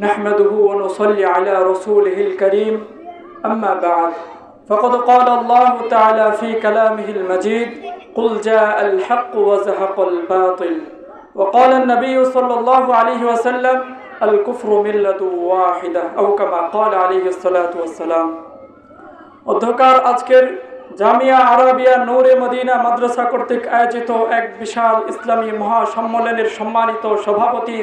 نحمده ونصلي على رسوله الكريم أما بعد فقد قال الله تعالى في كلامه المجيد قل جاء الحق وزهق الباطل وقال النبي صلى الله عليه وسلم الكفر ملة واحدة أو كما قال عليه الصلاة والسلام অধ্যকার আজকের জামিয়া আরাবিয়া নূরে মদিনা মাদ্রাসা কর্তৃক আয়োজিত এক বিশাল ইসলামী মহাসম্মেলনের সম্মানিত সভাপতি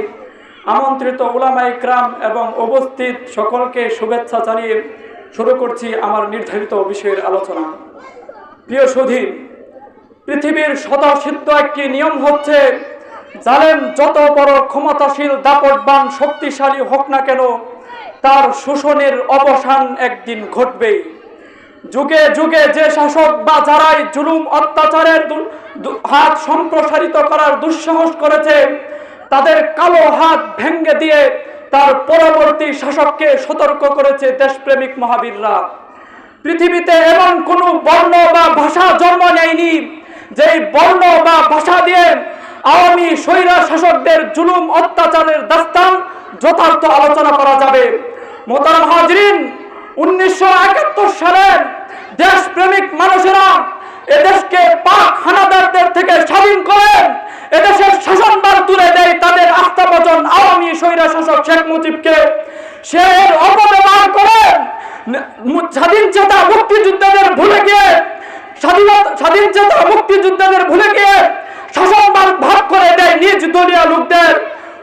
আমন্ত্রিত উলামা ক্রাম এবং উপস্থিত সকলকে শুভেচ্ছা জানিয়ে শুরু করছি আমার নির্ধারিত বিষয়ের আলোচনা। প্রিয় সুধী, পৃথিবীর স্বতঃসিদ্ধ একটি নিয়ম হচ্ছে, জালেম যত বড় ক্ষমতাশীল, দাপটবান, শক্তিশালী হোক না কেন, তার শোষণের অবসান একদিন ঘটবেই। যুগে যুগে যে শাসক বা যারাই জুলুম, অত্যাচারের হাত সম্প্রসারিত করার দুঃসাহস করেছে তাদের কালো হাত ভেঙ্গে দিয়ে তার পরবর্তী শাসককে সতর্ক করেছে দেশপ্রেমিক মহাবীররা। পৃথিবীতে এমন কোনো বর্ণ বা ভাষা জন্ম নেয়নি যেই বর্ণ বা ভাষা দিয়ে আওয়ামী স্বৈরা শাসকদের জুলুম, অত্যাচারের দাস্তান যথার্থ আলোচনা করা যাবে। মোতারাম হাজরিন, উনিশশো সালের দেশপ্রেমিক মানুষেরা এদেশকে পাক হানাদারদের থেকে স্বাধীন করেন এদেশের শাসনভার তুলে দেয় তাদের আস্থাভোজন আওয়ামী স্বৈরা শাসক শেখ মুজিবকে সে অপব্যবহার করে স্বাধীন চেতা মুক্তিযোদ্ধাদের ভুলে গিয়ে স্বাধীন চেতা মুক্তিযোদ্ধাদের ভুলে গিয়ে শাসনভার ভাগ করে দেয় নিজ দলীয় লোকদের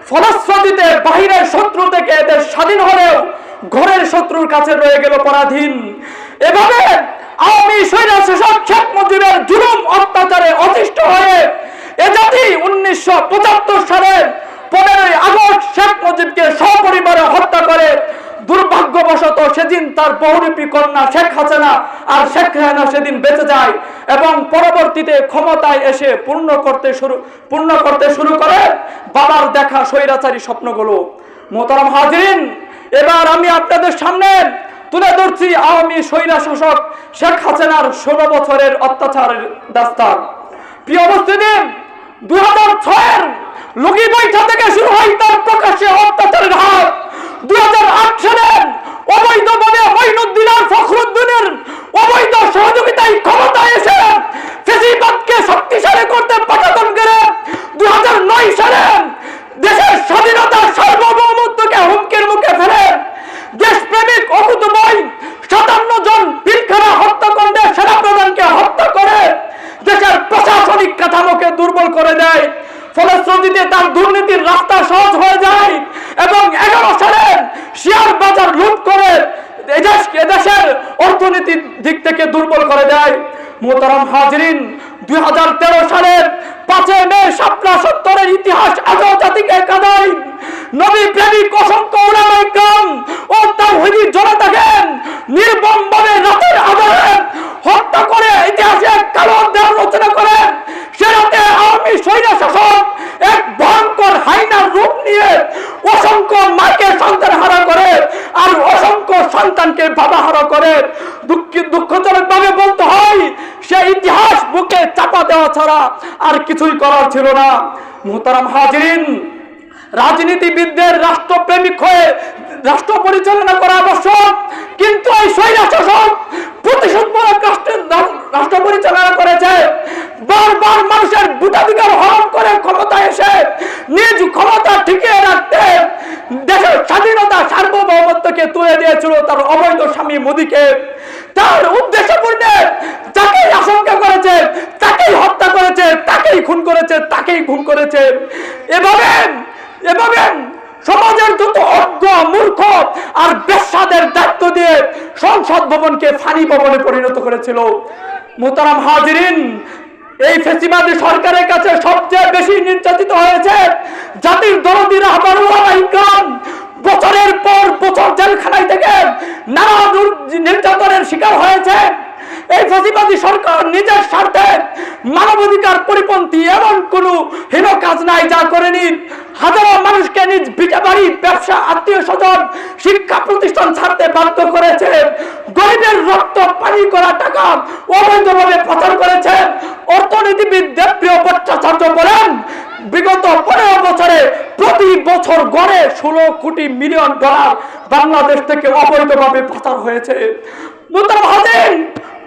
ফলশ্রুতিতে বাহিরের শত্রু থেকে এদের স্বাধীন হলেও ঘরের শত্রুর কাছে রয়ে গেল পরাধীন। এভাবে আওয়ামী স্বৈরা শাসক শেখ মুজিবের জুলুম অত্যাচারে অতিষ্ঠ হয়ে এ জাতি উনিশশো পঁচাত্তর সালের পনেরোই আগস্ট শেখ মুজিবকে সপরিবারে হত্যা করে দুর্ভাগ্যবশত সেদিন তার বহুরূপী কন্যা শেখ হাসিনা আর শেখ হাসিনা সেদিন বেঁচে যায় এবং পরবর্তীতে ক্ষমতায় এসে পূর্ণ করতে শুরু, পূর্ণ করতে শুরু করে বাবার দেখা স্বৈরাচারী স্বপ্নগুলো। মোতারাম হাজরিন, এবার আমি আপনাদের সামনে তুলে ধরছি আওয়ামী স্বৈরা শাসক শেখ হাসিনার ষোলো বছরের অত্যাচারের দাস্তান। প্রিয় উপস্থিতি দুই হাজার ছয়ের লগি বৈঠা থেকে শুরু হয় তার প্রকাশ্যে অত্যাচারের হাত দুই হাজার আট সালের অবৈধভাবে মঈনুদ্দিন আর ফখরুদ্দিনের অবৈধ সহযোগিতায় ক্ষমতায় এসে ফেসিবাদকে শক্তিশালী করতে পাঠাতন করে দুই হাজার নয় সালে দেশের স্বাধীনতা সার্বভৌমত্বকে হুমকির মুখে ফেলে দেশপ্রেমিক অকুতময় সাতান্ন জন পিলখানা হত্যাকাণ্ডে সেনাপ্রধানকে হত্যা করে দেশের প্রশাসনিক কাঠামোকে দুর্বল করে দেয় ফলশ্রুতিতে তার দুর্নীতির রাস্তা সহজ হয়ে যায় এবং এগারো সালে শেয়ার বাজার লুট করে এদেশ, এদেশের অর্থনীতির দিক থেকে দুর্বল করে দেয়। মোতারাম হাজরিন, দুই হাজার তেরো সালের পাঁচই মে শাপলা সত্তরের ইতিহাস আজও জাতিকে কাদায়। নবী প্রেমিক অসংখ্য উলামাইকাম ও তার হইদি জনতাকে নির্মম ভাবে রাতের আধারে হত্যা করে ইতিহাসে কালো অধ্যায় রচনা করে। সে রাতে আওয়ামী স্বৈর শাসক এক ভয়ঙ্কর হাইনার রূপ নিয়ে অসংখ্য মাকে সন্তান হারা আর অসংখ্য সন্তানকে বাবা করে দুঃখ দুঃখজনক ভাবে বলতে হয়, সে ইতিহাস বুকে চাপা দেওয়া ছাড়া আর কিছুই করার ছিল না। মোহতারাম হাজরিন, রাজনীতিবিদদের রাষ্ট্রপ্রেমিক হয়ে রাষ্ট্র পরিচালনা করা আবশ্যক, কিন্তু এই স্বৈরা শাসক প্রতিশোধমূলক রাষ্ট্রের রাষ্ট্র পরিচালনা করেছে। বারবার মানুষের ভোটাধিকার হরণ করে ক্ষমতা এসে নিজ ক্ষমতা টিকিয়ে রাখতে দেশের স্বাধীনতা সার্বভৌমত্বকে তুলে দিয়েছিল তার অবৈধ স্বামী মোদীকে। তার উদ্দেশ্য পূর্ণে যাকেই আশঙ্কা করেছে, তাকেই হত্যা করেছে, তাকেই খুন করেছে, তাকেই খুন করেছে। এভাবে এভাবে সমাজের যত অজ্ঞ, মূর্খ আর বেশাদের দায়িত্ব দিয়ে সংসদ ভবনকে ফানি ভবনে পরিণত করেছিল। মোতারাম হাজিরিন, এই ফেসিবাদী সরকারের কাছে সবচেয়ে বেশি জাতির দরদির আহ্বান ইকরাম, বছরের পর বছর জেলখানায় থেকে নানা নির্যাতনের শিকার হয়েছে। এই ফাঁসিবাদী সরকার নিজের স্বার্থে মানবাধিকার পরিপন্থী এমন হীন কাজ নাই যা করেনি। হাজারো মানুষকে নিজ বাড়ি, ব্যবসা, আত্মীয় স্বজন, শিক্ষা প্রতিষ্ঠান ছাড়তে বাধ্য করেছে। গরিবের রক্ত, পানি করা টাকা অবৈধভাবে পাচার করেছে। অর্থনীতিবিদ দেবপ্রিয় ভট্টাচার্য বলেন বিগত পনেরো বছরে প্রতি বছর গড়ে ষোলো কোটি মিলিয়ন ডলার বাংলাদেশ থেকে অবৈধভাবে পাচার হয়েছে।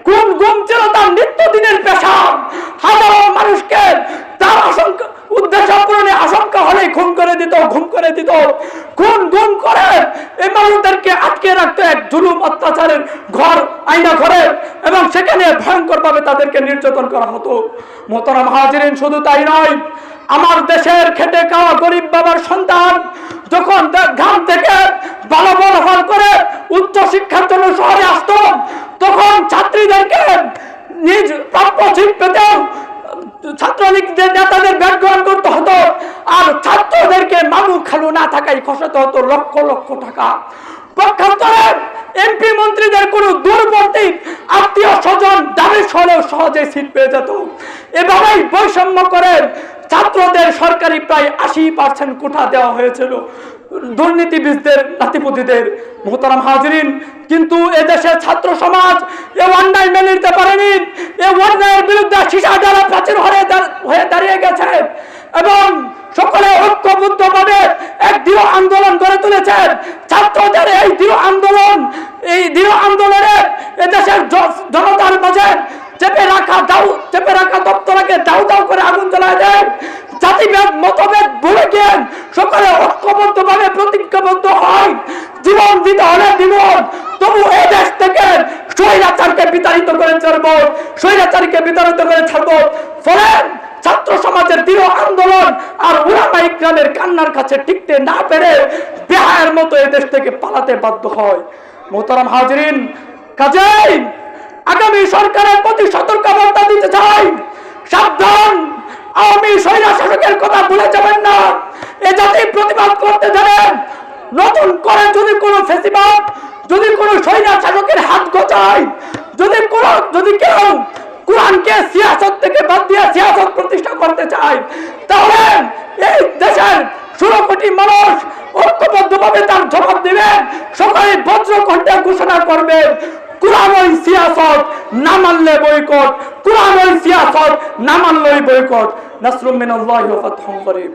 খুন গুম ছিল তার নিত্যদিনের পেশা। হাজারো মানুষকে তার আশঙ্কা, উদ্দেশ্য পূরণে আশঙ্কা হলে খুন করে দিত, ঘুম করে দিত। খুন গুম করে এই মানুষদেরকে আটকে রাখতো এক জুলুম অত্যাচারের ঘর আইনা ঘরে এবং সেখানে ভয়ঙ্কর ভাবে তাদেরকে নির্যাতন করা হতো। মোতারাম হাজিরিন শুধু তাই নয় আমার দেশের খেটে খাওয়া গরিব বাবার সন্তান যখন গ্রাম থেকে ভালো হল করে উচ্চ শিক্ষার জন্য শহরে আসতো, তখন ছাত্রীদেরকে নিজ প্রাপ্য ঠিক পেতেও ছাত্রলীগদের নেতাদের গ্রহণ করতে হতো। আর ছাত্রদেরকে খালু না থাকায় খসাতে হতো লক্ষ লক্ষ টাকা। পক্ষান্তরে এমপি মন্ত্রীদের কোনো দূরবর্তী আত্মীয় স্বজন দাবি সহজে সিট যেত। এভাবেই বৈষম্য করে ছাত্রদের সরকারি প্রায় আশি পার্সেন্ট কোঠা দেওয়া হয়েছিল। দুর্নীতিবিদদের নাতিপতিদের মোহতারাম হাজরিন। কিন্তু এদেশের ছাত্র সমাজ এ অন্যায় মেনে নিতে পারেনি। এ অন্যায়ের বিরুদ্ধে সীসা যারা প্রাচীর হয়ে হয়ে দাঁড়িয়ে গেছে। এবং সকলে ঐক্যবদ্ধভাবে এক দৃঢ় আন্দোলন গড়ে তুলেছেন ছাত্রদের এই দৃঢ় আন্দোলন, এই দৃঢ় আন্দোলনে এদেশের জ- জনতার মাঝে চেপে রাখা দাউ চেপে রাখা দপ্তরকে দাউ দাউ করে আগুন জ্বালায় দেয় জাতিভেদ মতভেদ ভুলে গিয়ে সকলে ঐক্যবদ্ধ ভাবে প্রতিজ্ঞাবদ্ধ হয় জীবন দিতে হলে তবু এই দেশ থেকে স্বৈরাচারকে বিতাড়িত করে ছাড়বো। স্বৈরাচারীকে বিতাড়িত করে ছাড়বো। ফলে ছাত্র সমাজের দৃঢ় আন্দোলন আর উলামা ইকরামের কান্নার কাছে টিকতে না পেরে বেহায়ের মতো এই দেশ থেকে পালাতে বাধ্য হয়। মোহতারাম হাজরিন, কাজেই আগামী সরকারের প্রতি সতর্কবার্তা দিতে চাই। সাবধান, আওয়ামী স্বৈরা শাসকের কথা ভুলে যাবেন না। এ জাতি প্রতিবাদ করতে জানেন নতুন করে যদি কোনো ফেসিবাদ, যদি কোনো স্বৈরা শাসকের হাত গোচায় যদি কোনো, যদি কেউ কোরআনকে সিয়াসত থেকে বাদ দিয়ে সিয়াসত প্রতিষ্ঠা করতে চায়, তাহলে এই দেশের ষোলো কোটি মানুষ ঐক্যবদ্ধভাবে তার জবাব দিবেন সকলে বজ্র কণ্ঠে ঘোষণা করবেন কোরআন ওই সিয়াসত না মানলে বৈকট, কোরআন ওই সিয়াসত না মানলেই বৈকট। নাসরুম মিনাল্লাহি ওয়া ফাতহুম করিম